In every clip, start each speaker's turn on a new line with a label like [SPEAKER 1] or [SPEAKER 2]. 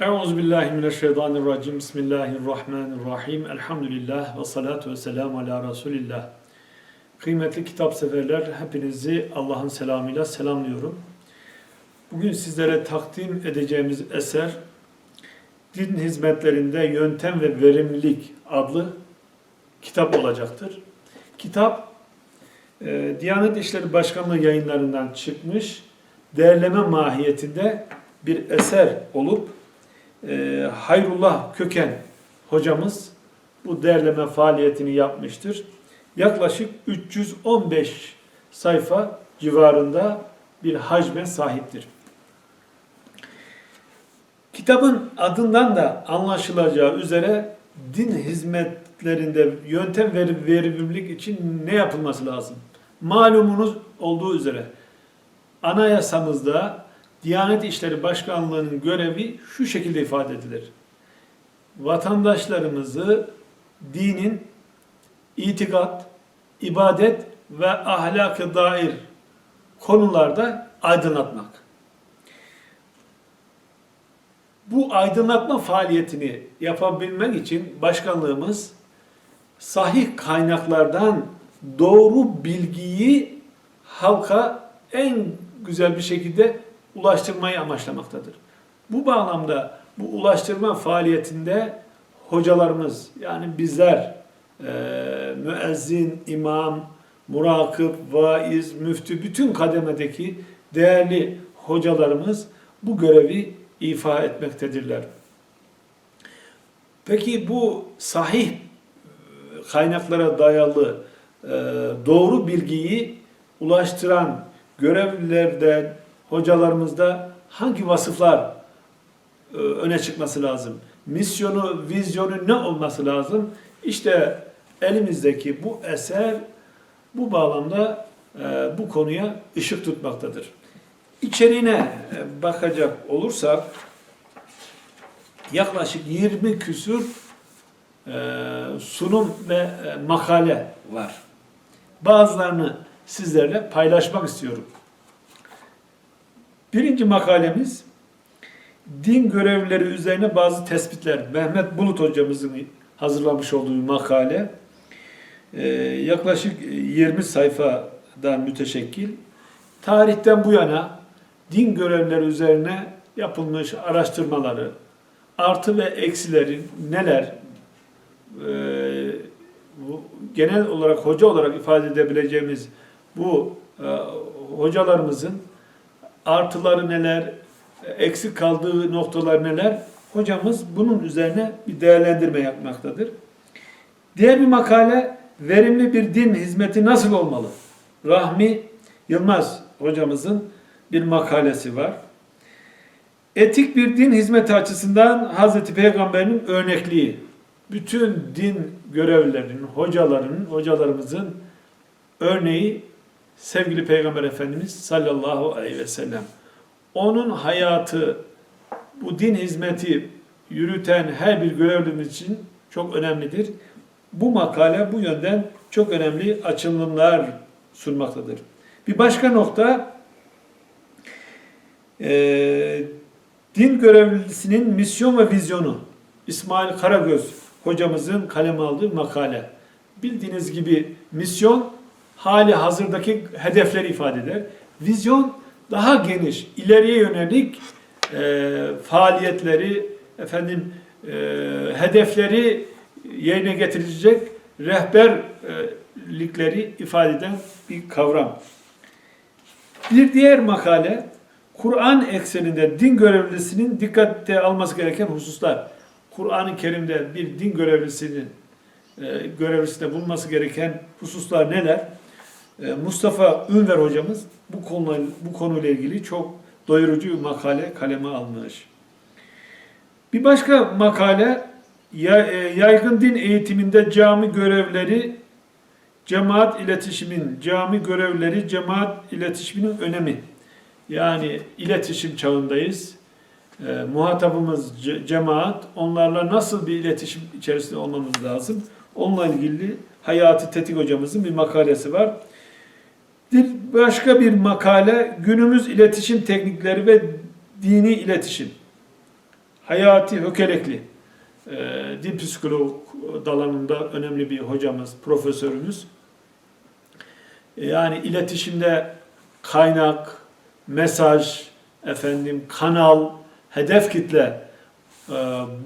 [SPEAKER 1] Euzubillahimineşşeytanirracim. Bismillahirrahmanirrahim. Elhamdülillah ve salatu ve selamu ala Resulillah. Kıymetli kitap severler, hepinizi Allah'ın selamıyla selamlıyorum. Bugün sizlere takdim edeceğimiz eser Din Hizmetlerinde Yöntem ve Verimlilik adlı kitap olacaktır. Kitap e, Diyanet İşleri Başkanlığı yayınlarından çıkmış değerleme mahiyetinde bir eser olup e, Hayrullah Köken hocamız bu derleme faaliyetini yapmıştır. Yaklaşık 315 sayfa civarında bir hacme sahiptir. Kitabın adından da anlaşılacağı üzere din hizmetlerinde yöntem ve verimlilik için ne yapılması lazım? Malumunuz olduğu üzere anayasamızda Diyanet İşleri Başkanlığı'nın görevi şu şekilde ifade edilir. Vatandaşlarımızı dinin itikat, ibadet ve ahlaka dair konularda aydınlatmak. Bu aydınlatma faaliyetini yapabilmek için başkanlığımız sahih kaynaklardan doğru bilgiyi halka en güzel bir şekilde ulaştırmayı amaçlamaktadır. Bu bağlamda bu ulaştırma faaliyetinde hocalarımız yani bizler e, müezzin, imam, murakip, vaiz, müftü bütün kademedeki değerli hocalarımız bu görevi ifa etmektedirler. Peki bu sahih kaynaklara dayalı e, doğru bilgiyi ulaştıran görevlilerden, hocalarımızda hangi vasıflar e, öne çıkması lazım? Misyonu, vizyonu ne olması lazım? İşte elimizdeki bu eser bu bağlamda e, bu konuya ışık tutmaktadır. İçeriğine e, bakacak olursak yaklaşık 20 küsur sunum ve makale var. Bazılarını sizlerle paylaşmak istiyorum. Birinci makalemiz din görevlileri üzerine bazı tespitler. Mehmet Bulut hocamızın hazırlamış olduğu makale. Ee, yaklaşık 20 sayfadan müteşekkil. Tarihten bu yana din görevlileri üzerine yapılmış araştırmaları, artı ve eksileri neler, ee, genel olarak hoca olarak ifade edebileceğimiz bu e, hocalarımızın artıları neler, eksik kaldığı noktalar neler? Hocamız bunun üzerine bir değerlendirme yapmaktadır. Diğer bir makale, verimli bir din hizmeti nasıl olmalı? Rahmi Yılmaz hocamızın bir makalesi var. Etik bir din hizmeti açısından Hazreti Peygamber'in örnekliği. Bütün din görevlilerinin, hocalarının, hocalarımızın örneği sevgili Peygamber Efendimiz sallallahu aleyhi ve sellem. Onun hayatı, bu din hizmeti yürüten her bir görevlimiz için çok önemlidir. Bu makale bu yönden çok önemli açılımlar sunmaktadır. Bir başka nokta, e, din görevlisinin misyon ve vizyonu. İsmail Karagöz hocamızın kaleme aldığı makale. Bildiğiniz gibi misyon hali hazırdaki hedefleri ifade eder. Vizyon daha geniş, ileriye yönelik e, faaliyetleri, efendim e, hedefleri yerine getirecek rehberlikleri ifade eden bir kavram. Bir diğer makale, Kur'an ekseninde din görevlisinin dikkate alması gereken hususlar. Kur'an-ı Kerim'de bir din görevlisinin e, görevlisinde bulunması gereken hususlar neler? Ee, Mustafa Ünver hocamız bu konuyla, bu konuyla ilgili çok doyurucu bir makale kaleme almış. Bir başka makale e, yaygın din eğitiminde cami görevleri cemaat iletişimin cami görevleri cemaat iletişiminin önemi. Yani iletişim çağındayız. E, muhatabımız ce, cemaat. Onlarla nasıl bir iletişim içerisinde olmamız lazım? Onunla ilgili Hayati Tetik hocamızın bir makalesi var. Bir başka bir makale günümüz iletişim teknikleri ve dini iletişim. Hayati Hökelekli, e, din psikolog dalanında önemli bir hocamız, profesörümüz. E, Yani iletişimde kaynak, mesaj, efendim kanal, hedef kitle e,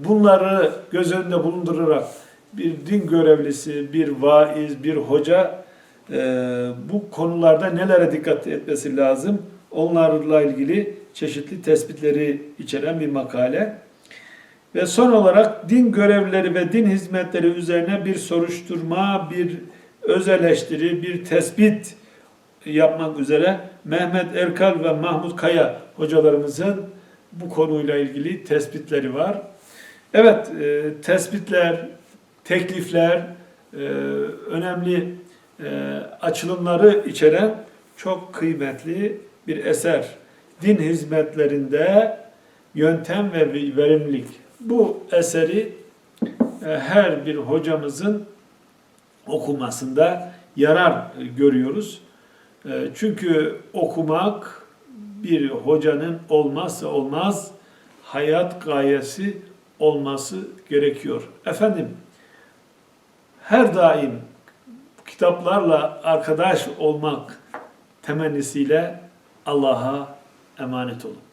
[SPEAKER 1] bunları göz önünde bulundurarak bir din görevlisi, bir vaiz, bir hoca bu konularda nelere dikkat etmesi lazım? Onlarla ilgili çeşitli tespitleri içeren bir makale. Ve son olarak din görevlileri ve din hizmetleri üzerine bir soruşturma, bir öz eleştiri, bir tespit yapmak üzere Mehmet Erkal ve Mahmut Kaya hocalarımızın bu konuyla ilgili tespitleri var. Evet, e, tespitler, teklifler, e, önemli açılımları içeren çok kıymetli bir eser. Din hizmetlerinde yöntem ve verimlilik. Bu eseri e, her bir hocamızın okumasında yarar görüyoruz. E, Çünkü okumak bir hocanın olmazsa olmaz hayat gayesi olması gerekiyor. Efendim her daim kitaplarla arkadaş olmak temennisiyle Allah'a emanet olun.